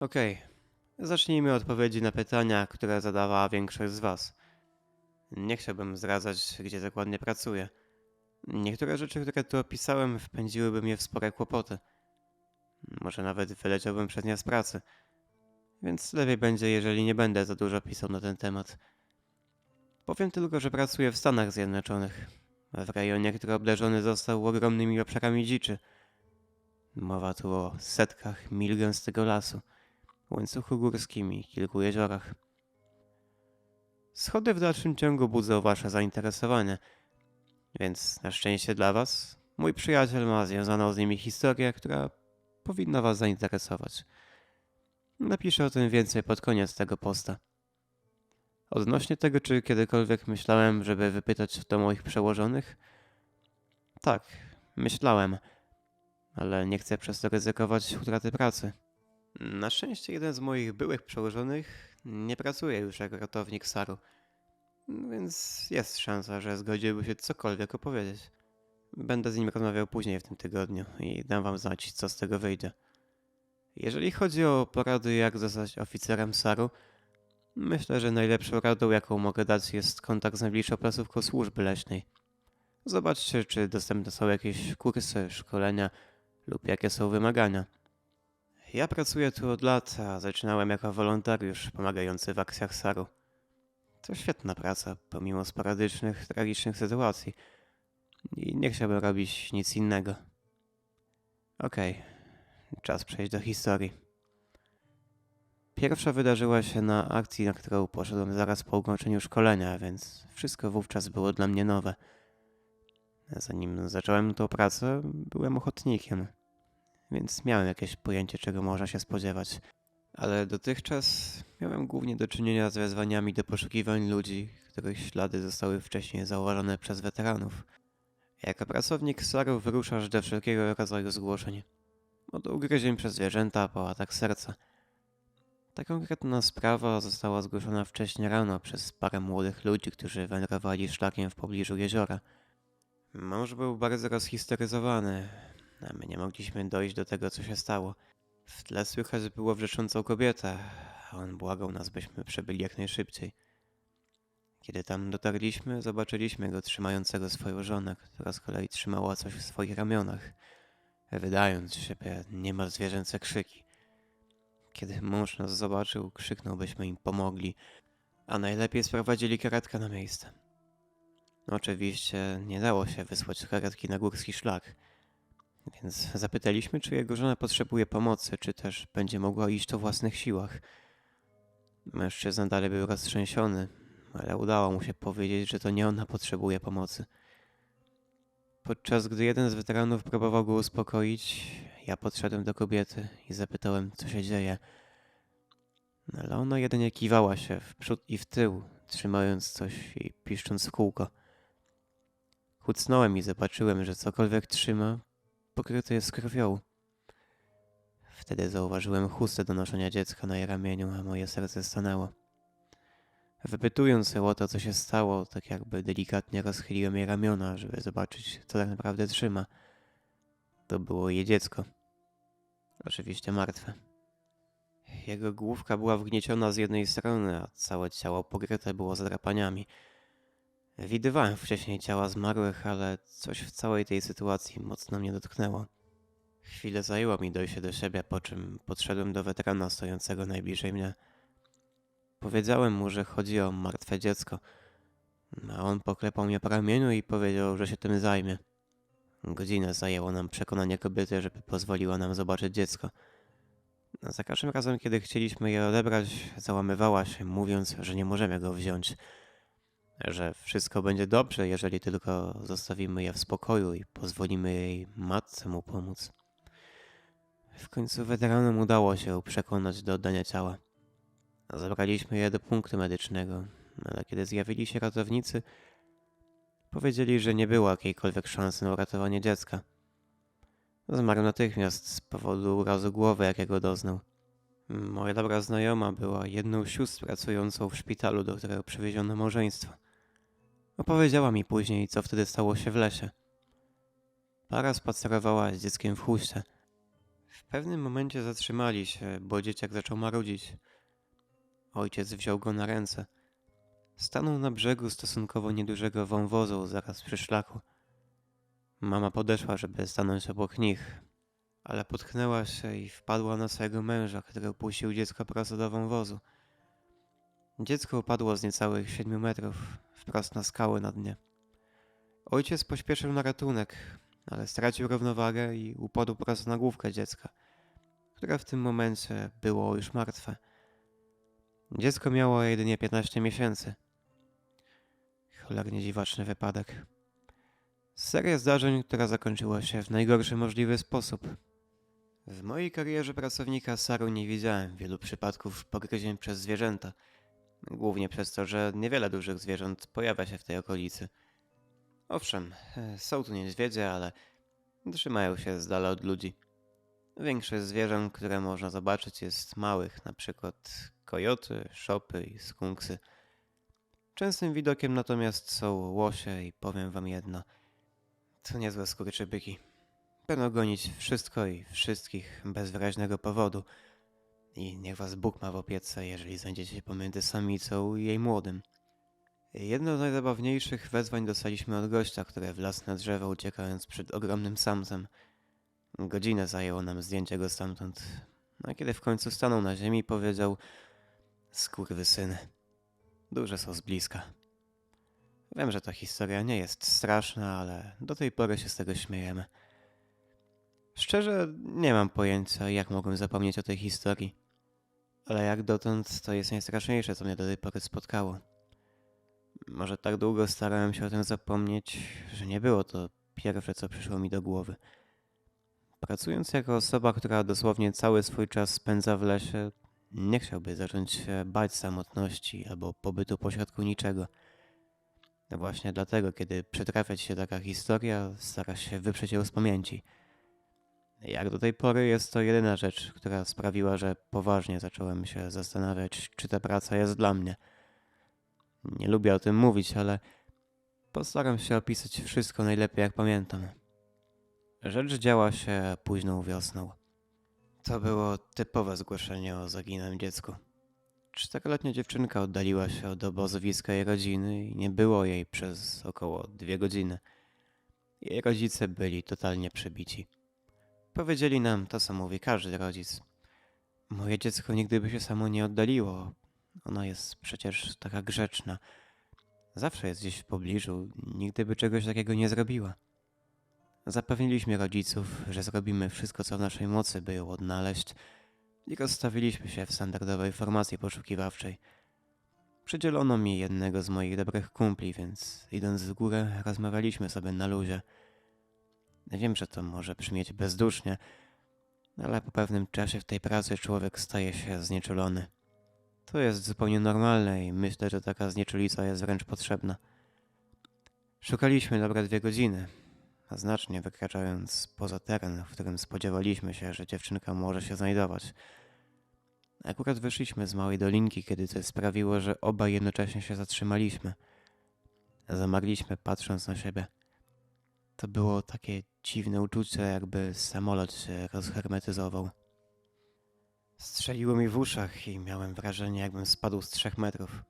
Okej, zacznijmy od odpowiedzi na pytania, które zadawała większość z Was. Nie chciałbym zdradzać, gdzie dokładnie pracuję. Niektóre rzeczy, które tu opisałem, wpędziłyby mnie w spore kłopoty. Może nawet wyleciałbym przez nie z pracy. Więc lepiej będzie, jeżeli nie będę za dużo pisał na ten temat. Powiem tylko, że pracuję w Stanach Zjednoczonych, w rejonie, który obdarzony został ogromnymi obszarami dziczy. Mowa tu o setkach mil gęstego lasu łańcuchu górskim i kilku jeziorach. Schody w dalszym ciągu budzą wasze zainteresowanie, więc na szczęście dla was, mój przyjaciel ma związaną z nimi historię, która powinna was zainteresować. Napiszę o tym więcej pod koniec tego posta. Odnośnie tego, czy kiedykolwiek myślałem, żeby wypytać to moich przełożonych? Tak, myślałem, ale nie chcę przez to ryzykować utraty pracy. Na szczęście jeden z moich byłych przełożonych nie pracuje już jako ratownik Saru, więc jest szansa, że zgodziłby się cokolwiek opowiedzieć. Będę z nim rozmawiał później w tym tygodniu i dam wam znać, co z tego wyjdzie. Jeżeli chodzi o porady, jak zostać oficerem Saru, myślę, że najlepszą radą, jaką mogę dać, jest kontakt z najbliższą placówką służby leśnej. Zobaczcie, czy dostępne są jakieś kursy, szkolenia lub jakie są wymagania. Ja pracuję tu od lat, a zaczynałem jako wolontariusz pomagający w akcjach SAR-u. To świetna praca, pomimo sporadycznych, tragicznych sytuacji. I nie chciałbym robić nic innego. Okej, czas przejść do historii. Pierwsza wydarzyła się na akcji, na którą poszedłem zaraz po ukończeniu szkolenia, więc wszystko wówczas było dla mnie nowe. Zanim zacząłem tą pracę, byłem ochotnikiem więc miałem jakieś pojęcie, czego można się spodziewać. Ale dotychczas miałem głównie do czynienia z wezwaniami do poszukiwań ludzi, których ślady zostały wcześniej zauważone przez weteranów. Jako pracownik SAR-u wyruszasz do wszelkiego rodzaju zgłoszeń. Od ugryzień przez zwierzęta po atak serca. Ta konkretna sprawa została zgłoszona wcześniej rano przez parę młodych ludzi, którzy wędrowali szlakiem w pobliżu jeziora. Mąż był bardzo rozhistoryzowany, a my nie mogliśmy dojść do tego, co się stało. W tle słychać było wrzeszącą kobietę, a on błagał nas, byśmy przebyli jak najszybciej. Kiedy tam dotarliśmy, zobaczyliśmy go trzymającego swoją żonę, która z kolei trzymała coś w swoich ramionach, wydając siebie niemal zwierzęce krzyki. Kiedy mąż nas zobaczył, krzyknął, byśmy im pomogli, a najlepiej sprowadzili karetkę na miejsce. Oczywiście nie dało się wysłać karetki na górski szlak, więc zapytaliśmy, czy jego żona potrzebuje pomocy, czy też będzie mogła iść o własnych siłach. Mężczyzna dalej był roztrzęsiony, ale udało mu się powiedzieć, że to nie ona potrzebuje pomocy. Podczas gdy jeden z weteranów próbował go uspokoić, ja podszedłem do kobiety i zapytałem, co się dzieje. Ale ona jedynie kiwała się w przód i w tył, trzymając coś i piszcząc w kółko. Kucnąłem i zobaczyłem, że cokolwiek trzyma, pokryte jest krwią. Wtedy zauważyłem chustę do noszenia dziecka na jej ramieniu, a moje serce stanęło. Wypytując to, co się stało, tak jakby delikatnie rozchyliłem jej ramiona, żeby zobaczyć, co tak naprawdę trzyma. To było jej dziecko. Oczywiście martwe. Jego główka była wgnieciona z jednej strony, a całe ciało pokryte było zadrapaniami. Widywałem wcześniej ciała zmarłych, ale coś w całej tej sytuacji mocno mnie dotknęło. Chwilę zajęło mi dojście do siebie, po czym podszedłem do weterana stojącego najbliżej mnie. Powiedziałem mu, że chodzi o martwe dziecko, a on poklepał mnie po ramieniu i powiedział, że się tym zajmie. Godzinę zajęło nam przekonanie kobiety, żeby pozwoliła nam zobaczyć dziecko. Za każdym razem, kiedy chcieliśmy je odebrać, załamywała się, mówiąc, że nie możemy go wziąć – że wszystko będzie dobrze, jeżeli tylko zostawimy je w spokoju i pozwolimy jej matce mu pomóc. W końcu weteranom udało się przekonać do oddania ciała. Zabraliśmy je do punktu medycznego, ale kiedy zjawili się ratownicy, powiedzieli, że nie było jakiejkolwiek szansy na uratowanie dziecka. Zmarł natychmiast z powodu urazu głowy, jakiego doznał. Moja dobra znajoma była jedną z sióstr pracującą w szpitalu, do którego przywieziono małżeństwo. Opowiedziała mi później, co wtedy stało się w lesie. Para spacerowała z dzieckiem w huście. W pewnym momencie zatrzymali się, bo dzieciak zaczął marudzić. Ojciec wziął go na ręce. Stanął na brzegu stosunkowo niedużego wąwozu zaraz przy szlaku. Mama podeszła, żeby stanąć obok nich, ale potknęła się i wpadła na swojego męża, który opuścił dziecko prosto do wąwozu. Dziecko upadło z niecałych siedmiu metrów, wprost na skały na dnie. Ojciec pośpieszył na ratunek, ale stracił równowagę i upadł prosto na główkę dziecka, które w tym momencie było już martwe. Dziecko miało jedynie 15 miesięcy. Cholernie dziwaczny wypadek. Seria zdarzeń, która zakończyła się w najgorszy możliwy sposób. W mojej karierze pracownika Saru nie widziałem wielu przypadków pogryzień przez zwierzęta. Głównie przez to, że niewiele dużych zwierząt pojawia się w tej okolicy. Owszem, e, są tu niedźwiedzie, ale trzymają się z dala od ludzi. Większość zwierząt, które można zobaczyć, jest małych, na przykład kojoty, szopy i skunksy. Częstym widokiem natomiast są łosie i powiem wam jedno. To niezłe skurczybyki. Będą gonić wszystko i wszystkich bez wyraźnego powodu. I niech was Bóg ma w opiece, jeżeli znajdziecie się pomiędzy samicą i jej młodym. Jedno z najzabawniejszych wezwań dostaliśmy od gościa, który wlazł na drzewo uciekając przed ogromnym samcem. Godzinę zajęło nam zdjęcie go stamtąd. A kiedy w końcu stanął na ziemi, powiedział syn. Duże są z bliska. Wiem, że ta historia nie jest straszna, ale do tej pory się z tego śmiejemy. Szczerze, nie mam pojęcia, jak mogłem zapomnieć o tej historii. Ale jak dotąd, to jest najstraszniejsze, co mnie do tej pory spotkało. Może tak długo starałem się o tym zapomnieć, że nie było to pierwsze, co przyszło mi do głowy. Pracując jako osoba, która dosłownie cały swój czas spędza w lesie, nie chciałby zacząć się bać samotności albo pobytu pośrodku niczego. Właśnie dlatego, kiedy przytrafia ci się taka historia, starasz się wyprzeć ją z pamięci. Jak do tej pory jest to jedyna rzecz, która sprawiła, że poważnie zacząłem się zastanawiać, czy ta praca jest dla mnie. Nie lubię o tym mówić, ale postaram się opisać wszystko najlepiej jak pamiętam. Rzecz działa się późną wiosną. To było typowe zgłoszenie o zaginionym dziecku. Czteroletnia dziewczynka oddaliła się od obozowiska jej rodziny i nie było jej przez około dwie godziny. Jej rodzice byli totalnie przebici. Powiedzieli nam to, co mówi każdy rodzic. Moje dziecko nigdy by się samo nie oddaliło. Ona jest przecież taka grzeczna. Zawsze jest gdzieś w pobliżu, nigdy by czegoś takiego nie zrobiła. Zapewniliśmy rodziców, że zrobimy wszystko, co w naszej mocy, by ją odnaleźć i rozstawiliśmy się w standardowej formacji poszukiwawczej. Przydzielono mi jednego z moich dobrych kumpli, więc idąc w górę, rozmawialiśmy sobie na luzie. Wiem, że to może brzmieć bezdusznie, ale po pewnym czasie w tej pracy człowiek staje się znieczulony. To jest zupełnie normalne i myślę, że taka znieczulica jest wręcz potrzebna. Szukaliśmy dobre dwie godziny, znacznie wykraczając poza teren, w którym spodziewaliśmy się, że dziewczynka może się znajdować. Akurat wyszliśmy z małej dolinki, kiedy coś sprawiło, że obaj jednocześnie się zatrzymaliśmy. Zamarliśmy patrząc na siebie. To było takie dziwne uczucie, jakby samolot się rozhermetyzował. Strzeliło mi w uszach i miałem wrażenie, jakbym spadł z trzech metrów.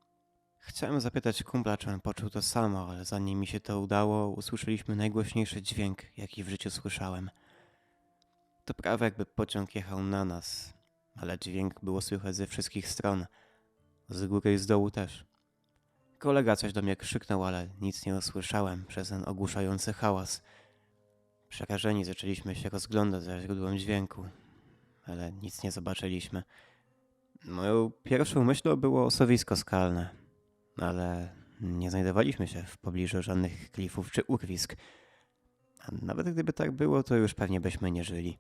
Chciałem zapytać kumpla, czy on poczuł to samo, ale zanim mi się to udało, usłyszeliśmy najgłośniejszy dźwięk, jaki w życiu słyszałem. To prawie jakby pociąg jechał na nas, ale dźwięk było słychać ze wszystkich stron, z góry i z dołu też. Kolega coś do mnie krzyknął, ale nic nie usłyszałem przez ten ogłuszający hałas. Przerażeni zaczęliśmy się rozglądać za źródłem dźwięku, ale nic nie zobaczyliśmy. Moją pierwszą myślą było osuwisko skalne, ale nie znajdowaliśmy się w pobliżu żadnych klifów czy urwisk. A nawet gdyby tak było, to już pewnie byśmy nie żyli.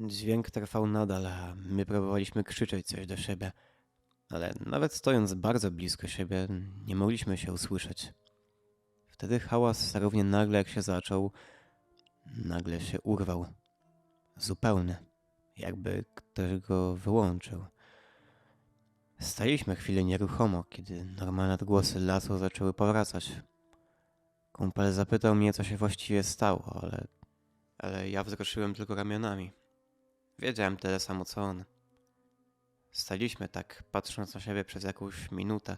Dźwięk trwał nadal, a my próbowaliśmy krzyczeć coś do siebie, ale nawet stojąc bardzo blisko siebie, nie mogliśmy się usłyszeć. Wtedy hałas równie nagle jak się zaczął, nagle się urwał. Zupełny, jakby ktoś go wyłączył. Staliśmy chwilę nieruchomo, kiedy normalne odgłosy lasu zaczęły powracać. Kumpel zapytał mnie, co się właściwie stało, ale, ale ja wzruszyłem tylko ramionami. Wiedziałem tyle samo co on. Staliśmy tak, patrząc na siebie przez jakąś minutę.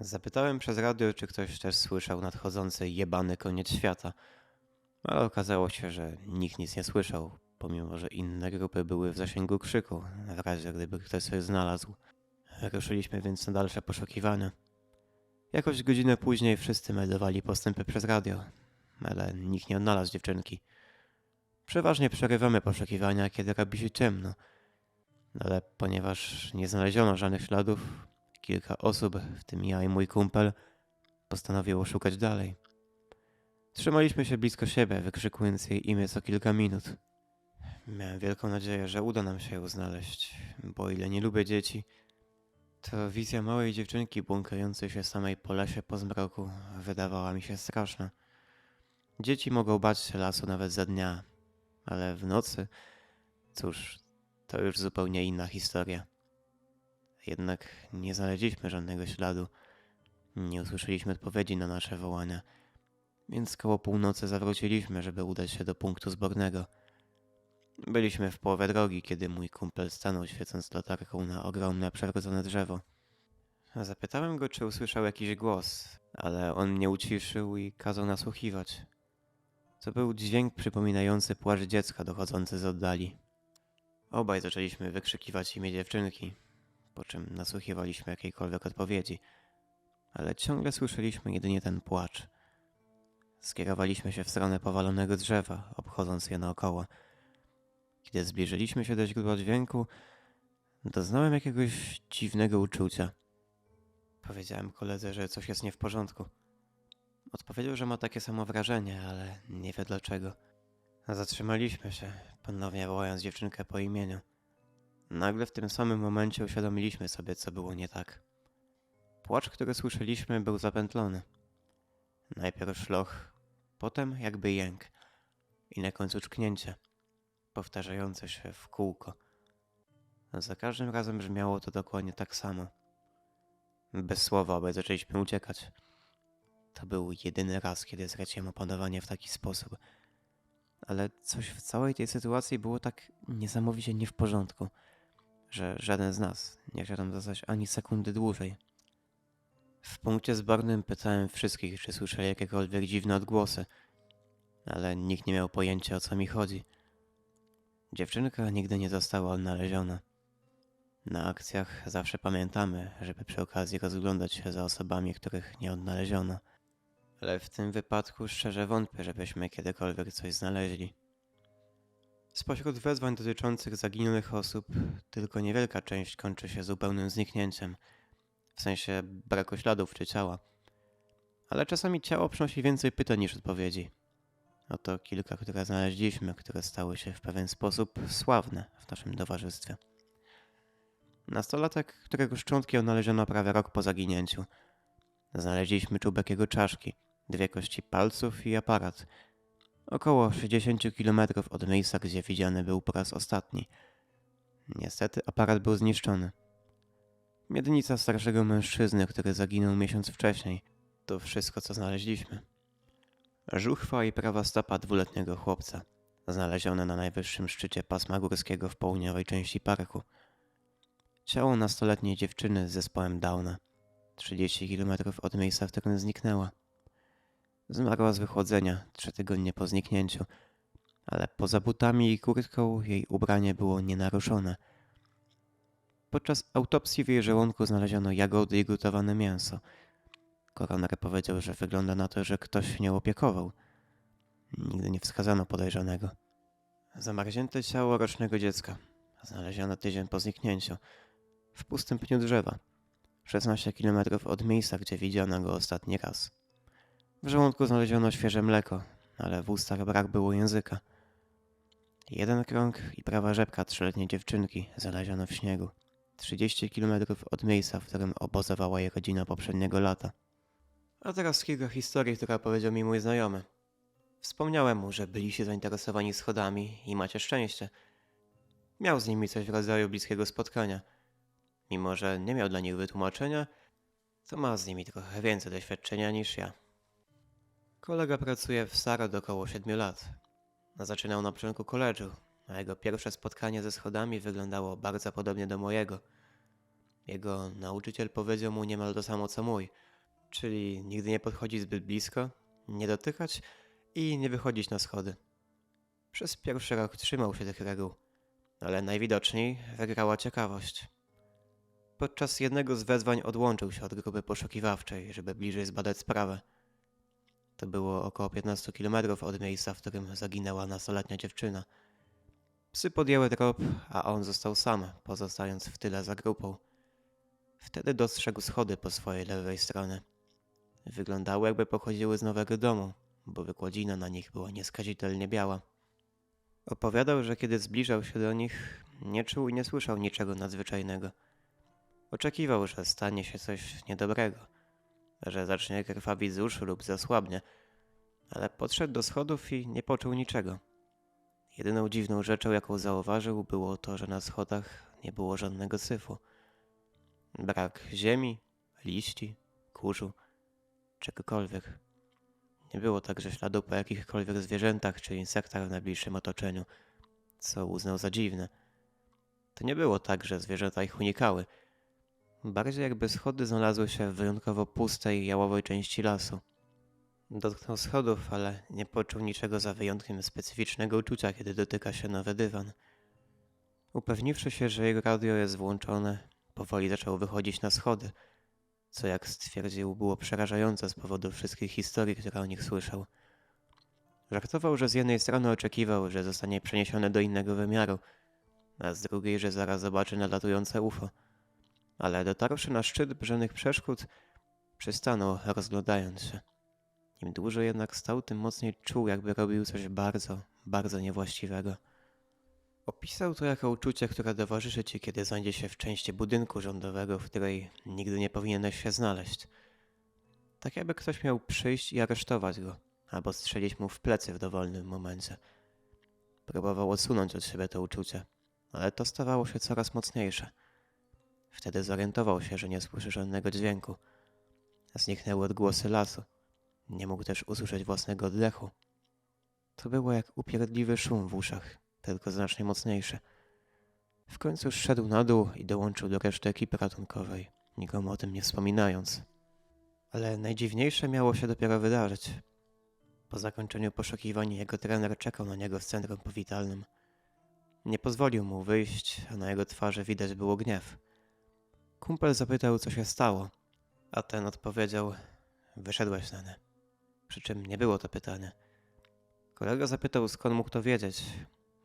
Zapytałem przez radio, czy ktoś też słyszał nadchodzący jebany koniec świata. Ale okazało się, że nikt nic nie słyszał, pomimo że inne grupy były w zasięgu krzyku, w razie gdyby ktoś coś znalazł. Ruszyliśmy więc na dalsze poszukiwania. Jakoś godzinę później wszyscy meldowali postępy przez radio, ale nikt nie odnalazł dziewczynki. Przeważnie przerywamy poszukiwania, kiedy robi się ciemno, ale ponieważ nie znaleziono żadnych śladów, kilka osób, w tym ja i mój kumpel, postanowiło szukać dalej. Trzymaliśmy się blisko siebie, wykrzykując jej imię co kilka minut. Miałem wielką nadzieję, że uda nam się ją znaleźć, bo ile nie lubię dzieci, to wizja małej dziewczynki błąkającej się samej po lesie po zmroku wydawała mi się straszna. Dzieci mogą bać się lasu nawet za dnia, ale w nocy, cóż, to już zupełnie inna historia. Jednak nie znaleźliśmy żadnego śladu, nie usłyszeliśmy odpowiedzi na nasze wołania, więc koło północy zawróciliśmy, żeby udać się do punktu zbornego. Byliśmy w połowie drogi, kiedy mój kumpel stanął świecąc latarką na ogromne przewrócone drzewo. Zapytałem go, czy usłyszał jakiś głos, ale on mnie uciszył i kazał nasłuchiwać. To był dźwięk przypominający płacz dziecka dochodzący z oddali. Obaj zaczęliśmy wykrzykiwać imię dziewczynki, po czym nasłuchiwaliśmy jakiejkolwiek odpowiedzi, ale ciągle słyszeliśmy jedynie ten płacz. Skierowaliśmy się w stronę powalonego drzewa, obchodząc je naokoło. Kiedy zbliżyliśmy się do źródła dźwięku, doznałem jakiegoś dziwnego uczucia. Powiedziałem koledze, że coś jest nie w porządku. Odpowiedział, że ma takie samo wrażenie, ale nie wie dlaczego. Zatrzymaliśmy się, ponownie wołając dziewczynkę po imieniu. Nagle w tym samym momencie uświadomiliśmy sobie, co było nie tak. Płacz, który słyszeliśmy, był zapętlony. Najpierw szloch, potem jakby jęk i na końcu czknięcie, powtarzające się w kółko. Za każdym razem brzmiało to dokładnie tak samo. Bez słowa obaj zaczęliśmy uciekać. To był jedyny raz, kiedy straciłem opanowanie w taki sposób. Ale coś w całej tej sytuacji było tak niesamowicie nie w porządku, że żaden z nas nie chciał tam zostać ani sekundy dłużej. W punkcie zbornym pytałem wszystkich, czy słyszeli jakiekolwiek dziwne odgłosy, ale nikt nie miał pojęcia o co mi chodzi. Dziewczynka nigdy nie została odnaleziona. Na akcjach zawsze pamiętamy, żeby przy okazji rozglądać się za osobami, których nie odnaleziono. Ale w tym wypadku szczerze wątpię, żebyśmy kiedykolwiek coś znaleźli. Spośród wezwań dotyczących zaginionych osób, tylko niewielka część kończy się zupełnym zniknięciem, w sensie braku śladów czy ciała. Ale czasami ciało przynosi więcej pytań niż odpowiedzi. Oto kilka, które znaleźliśmy, które stały się w pewien sposób sławne w naszym towarzystwie. Nastolatek, którego szczątki odnaleziono prawie rok po zaginięciu. Znaleźliśmy czubek jego czaszki, dwie kości palców i aparat. Około 60 km od miejsca, gdzie widziany był po raz ostatni. Niestety aparat był zniszczony. Miednica starszego mężczyzny, który zaginął miesiąc wcześniej. To wszystko, co znaleźliśmy. Żuchwa i prawa stopa dwuletniego chłopca, znalezione na najwyższym szczycie pasma górskiego w południowej części parku. Ciało nastoletniej dziewczyny z zespołem Downa, 30 km od miejsca, w którym zniknęła. Zmarła z wychłodzenia trzy tygodnie po zniknięciu, ale poza butami i kurtką jej ubranie było nienaruszone. Podczas autopsji w jej żołądku znaleziono jagody i gotowane mięso. Koroner powiedział, że wygląda na to, że ktoś nią opiekował. Nigdy nie wskazano podejrzanego. Zamarznięte ciało rocznego dziecka. Znaleziono tydzień po zniknięciu. W pustym pniu drzewa. 16 km od miejsca, gdzie widziano go ostatni raz. W żołądku znaleziono świeże mleko, ale w ustach brak było języka. Jeden krąg i prawa rzepka trzyletniej dziewczynki znaleziono w śniegu. 30 km od miejsca, w którym obozowała jej rodzina poprzedniego lata. A teraz kilka historii, które powiedział mi mój znajomy. Wspomniałem mu, że byliście zainteresowani schodami i macie szczęście. Miał z nimi coś w rodzaju bliskiego spotkania. Mimo, że nie miał dla nich wytłumaczenia, to ma z nimi trochę więcej doświadczenia niż ja. Kolega pracuje w Sarod około 7 lat. Zaczynał na początku koledżu, a jego pierwsze spotkanie ze schodami wyglądało bardzo podobnie do mojego. Jego nauczyciel powiedział mu niemal to samo co mój, czyli nigdy nie podchodzić zbyt blisko, nie dotykać i nie wychodzić na schody. Przez pierwszy rok trzymał się tych reguł, ale najwidoczniej wygrała ciekawość. Podczas jednego z wezwań odłączył się od grupy poszukiwawczej, żeby bliżej zbadać sprawę. To było około 15 kilometrów od miejsca, w którym zaginęła nastoletnia dziewczyna. Psy podjęły trop, a on został sam, pozostając w tyle za grupą. Wtedy dostrzegł schody po swojej lewej stronie. Wyglądały jakby pochodziły z nowego domu, bo wykładzina na nich była nieskazitelnie biała. Opowiadał, że kiedy zbliżał się do nich, nie czuł i nie słyszał niczego nadzwyczajnego. Oczekiwał, że stanie się coś niedobrego, że zacznie krwawić z uszu lub zasłabnie, ale podszedł do schodów i nie poczuł niczego. Jedyną dziwną rzeczą, jaką zauważył, było to, że na schodach nie było żadnego syfu. Brak ziemi, liści, kurzu, czegokolwiek. Nie było także śladu po jakichkolwiek zwierzętach czy insektach w najbliższym otoczeniu, co uznał za dziwne. To nie było tak, że zwierzęta ich unikały. Bardziej jakby schody znalazły się w wyjątkowo pustej, jałowej części lasu. Dotknął schodów, ale nie poczuł niczego za wyjątkiem specyficznego uczucia, kiedy dotyka się nowy dywan. Upewniwszy się, że jego radio jest włączone, powoli zaczął wychodzić na schody, co jak stwierdził było przerażające z powodu wszystkich historii, które o nich słyszał. Żartował, że z jednej strony oczekiwał, że zostanie przeniesiony do innego wymiaru, a z drugiej, że zaraz zobaczy nadlatujące UFO. Ale dotarłszy na szczyt brzenych przeszkód, przystanął, rozglądając się. Im dłużej jednak stał, tym mocniej czuł, jakby robił coś bardzo, bardzo niewłaściwego. Opisał to jako uczucie, które towarzyszy ci, kiedy znajdzie się w części budynku rządowego, w której nigdy nie powinieneś się znaleźć. Tak jakby ktoś miał przyjść i aresztować go, albo strzelić mu w plecy w dowolnym momencie. Próbował odsunąć od siebie to uczucie, ale to stawało się coraz mocniejsze. Wtedy zorientował się, że nie słyszy żadnego dźwięku. Zniknęły odgłosy lasu. Nie mógł też usłyszeć własnego oddechu. To było jak upierdliwy szum w uszach, tylko znacznie mocniejszy. W końcu szedł na dół i dołączył do reszty ekipy ratunkowej, nikomu o tym nie wspominając. Ale najdziwniejsze miało się dopiero wydarzyć. Po zakończeniu poszukiwań jego trener czekał na niego w centrum powitalnym. Nie pozwolił mu wyjść, a na jego twarzy widać było gniew. Kumpel zapytał, co się stało, a ten odpowiedział: Wyszedłeś na nie. Przy czym nie było to pytanie. Kolega zapytał, skąd mógł to wiedzieć,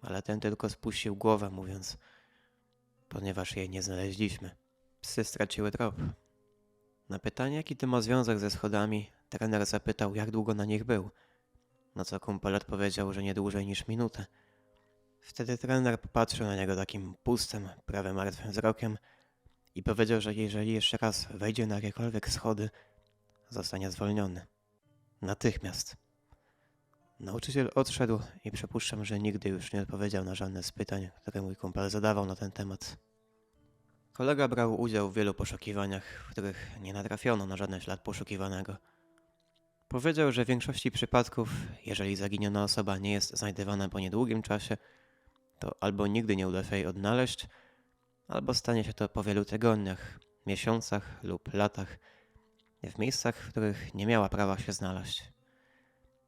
ale ten tylko spuścił głowę, mówiąc: Ponieważ jej nie znaleźliśmy. Psy straciły trop. Na pytanie, jaki to ma związek ze schodami, trener zapytał, jak długo na nich był. Na co kumpel odpowiedział, że nie dłużej niż minutę. Wtedy trener popatrzył na niego takim pustym, prawie martwym wzrokiem i powiedział, że jeżeli jeszcze raz wejdzie na jakiekolwiek schody, zostanie zwolniony. Natychmiast. Nauczyciel odszedł i przypuszczam, że nigdy już nie odpowiedział na żadne z pytań, które mój kumpel zadawał na ten temat. Kolega brał udział w wielu poszukiwaniach, w których nie natrafiono na żaden ślad poszukiwanego. Powiedział, że w większości przypadków, jeżeli zaginiona osoba nie jest znajdywana po niedługim czasie, to albo nigdy nie uda się jej odnaleźć, albo stanie się to po wielu tygodniach, miesiącach lub latach, w miejscach, w których nie miała prawa się znaleźć.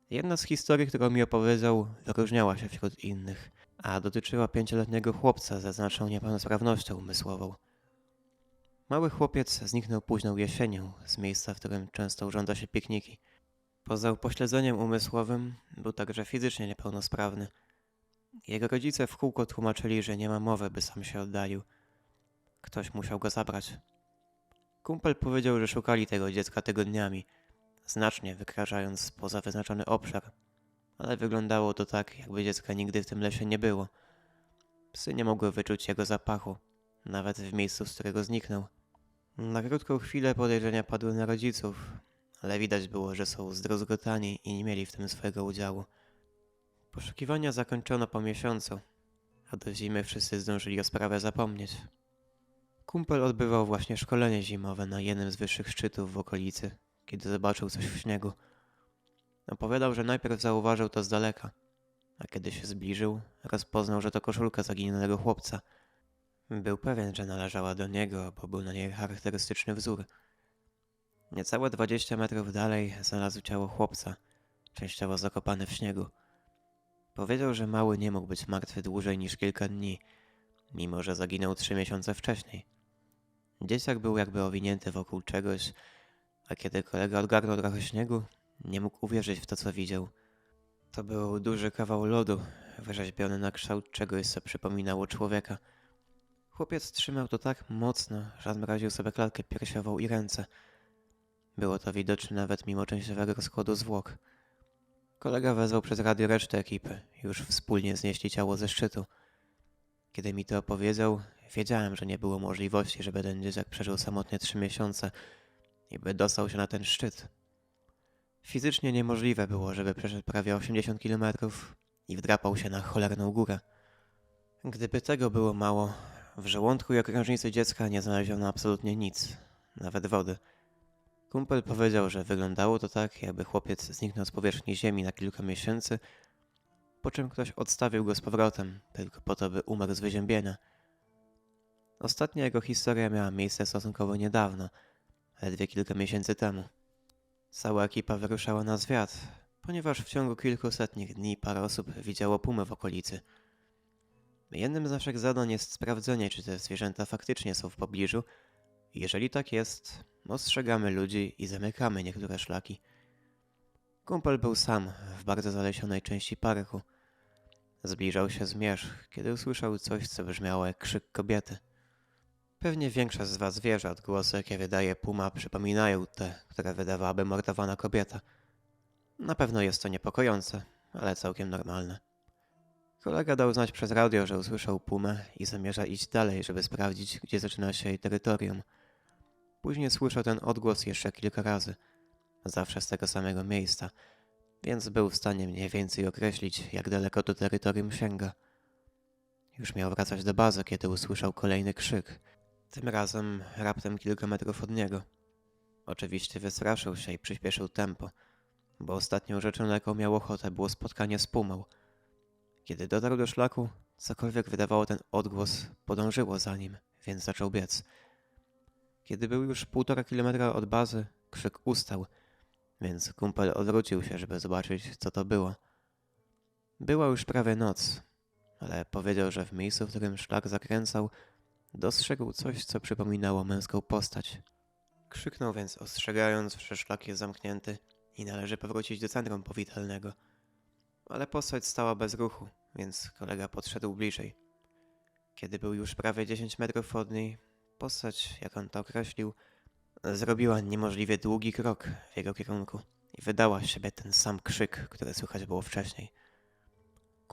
Jedna z historii, którą mi opowiedział, wyróżniała się wśród innych, a dotyczyła pięcioletniego chłopca ze znaczną niepełnosprawnością umysłową. Mały chłopiec zniknął późną jesienią z miejsca, w którym często urządza się pikniki. Poza upośledzeniem umysłowym był także fizycznie niepełnosprawny. Jego rodzice w kółko tłumaczyli, że nie ma mowy, by sam się oddalił. Ktoś musiał go zabrać. Kumpel powiedział, że szukali tego dziecka tygodniami, znacznie wykraczając poza wyznaczony obszar, ale wyglądało to tak, jakby dziecka nigdy w tym lesie nie było. Psy nie mogły wyczuć jego zapachu, nawet w miejscu, z którego zniknął. Na krótką chwilę podejrzenia padły na rodziców, ale widać było, że są zdruzgotani i nie mieli w tym swojego udziału. Poszukiwania zakończono po miesiącu, a do zimy wszyscy zdążyli o sprawę zapomnieć. Kumpel odbywał właśnie szkolenie zimowe na jednym z wyższych szczytów w okolicy, kiedy zobaczył coś w śniegu. Opowiadał, że najpierw zauważył to z daleka. a kiedy się zbliżył, rozpoznał, że to koszulka zaginionego chłopca. Był pewien, że należała do niego, bo był na niej charakterystyczny wzór. Niecałe 20 metrów dalej znalazł ciało chłopca, częściowo zakopane w śniegu. Powiedział, że mały nie mógł być martwy dłużej niż kilka dni, mimo że zaginął trzy miesiące wcześniej. Dzieciak był jakby owinięty wokół czegoś, a kiedy kolega odgarnął trochę śniegu, nie mógł uwierzyć w to, co widział. To był duży kawał lodu, wyrzeźbiony na kształt czegoś, co przypominało człowieka. Chłopiec trzymał to tak mocno, że zmraził sobie klatkę piersiową i ręce. Było to widoczne nawet mimo częściowego rozkładu zwłok. Kolega wezwał przez radio resztę ekipy już wspólnie znieśli ciało ze szczytu. Kiedy mi to opowiedział, wiedziałem, że nie było możliwości, żeby ten dzieciak przeżył samotnie trzy miesiące i by dostał się na ten szczyt. Fizycznie niemożliwe było, żeby przeszedł prawie 80 kilometrów i wdrapał się na cholerną górę. Gdyby tego było mało, w żołądku i okrężnicy dziecka nie znaleziono absolutnie nic, nawet wody. Kumpel powiedział, że wyglądało to tak, jakby chłopiec zniknął z powierzchni ziemi na kilka miesięcy, po czym ktoś odstawił go z powrotem, tylko po to, by umarł z wyziębienia. Ostatnia jego historia miała miejsce stosunkowo niedawno, ledwie kilka miesięcy temu. Cała ekipa wyruszała na zwiat, ponieważ w ciągu kilkusetnich dni parę osób widziało pumy w okolicy. Jednym z naszych zadań jest sprawdzenie, czy te zwierzęta faktycznie są w pobliżu. Jeżeli tak jest, ostrzegamy ludzi i zamykamy niektóre szlaki. Kumpel był sam w bardzo zalesionej części parku. Zbliżał się zmierzch, kiedy usłyszał coś, co brzmiało jak krzyk kobiety. Pewnie większość z was wie, że odgłosy, jakie wydaje puma, przypominają te, które wydawałaby mordowana kobieta. Na pewno jest to niepokojące, ale całkiem normalne. Kolega dał znać przez radio, że usłyszał pumę i zamierza iść dalej, żeby sprawdzić, gdzie zaczyna się jej terytorium. Później słyszał ten odgłos jeszcze kilka razy, zawsze z tego samego miejsca, więc był w stanie mniej więcej określić, jak daleko to terytorium sięga. Już miał wracać do bazy, kiedy usłyszał kolejny krzyk, tym razem raptem kilka metrów od niego. Oczywiście wystraszył się i przyspieszył tempo, bo ostatnią rzeczą, na jaką miał ochotę, było spotkanie z pumą. Kiedy dotarł do szlaku, cokolwiek wydawało ten odgłos, podążyło za nim, więc zaczął biec. Kiedy był już półtora kilometra od bazy, krzyk ustał, więc kumpel odwrócił się, żeby zobaczyć, co to było. Była już prawie noc, ale powiedział, że w miejscu, w którym szlak zakręcał, dostrzegł coś, co przypominało męską postać. Krzyknął więc, ostrzegając, że szlak jest zamknięty i należy powrócić do centrum powitalnego. Ale postać stała bez ruchu, więc kolega podszedł bliżej. Kiedy był już prawie 10 metrów od niej, postać, jak on to określił, zrobiła niemożliwie długi krok w jego kierunku i wydała z siebie ten sam krzyk, który słychać było wcześniej.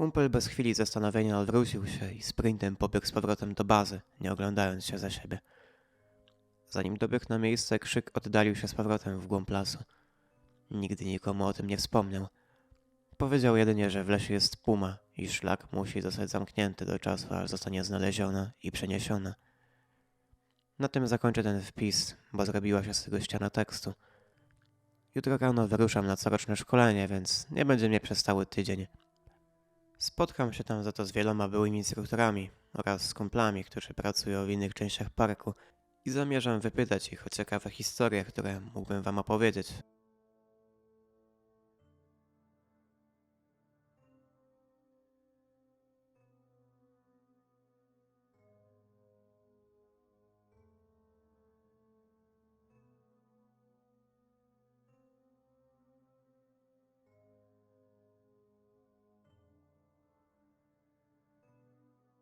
Kumpel bez chwili zastanowienia odwrócił się i sprintem pobiegł z powrotem do bazy, nie oglądając się za siebie. Zanim dobiegł na miejsce, krzyk oddalił się z powrotem w głąb lasu. Nigdy nikomu o tym nie wspomniał. Powiedział jedynie, że w lesie jest puma i szlak musi zostać zamknięty do czasu, aż zostanie znaleziona i przeniesiona. Na tym zakończę ten wpis, bo zrobiła się z tego ściana tekstu. Jutro rano wyruszam na coroczne szkolenie, więc nie będzie mnie przez cały tydzień. Spotkam się tam za to z wieloma byłymi instruktorami oraz z kumplami, którzy pracują w innych częściach parku i zamierzam wypytać ich o ciekawe historie, które mógłbym wam opowiedzieć.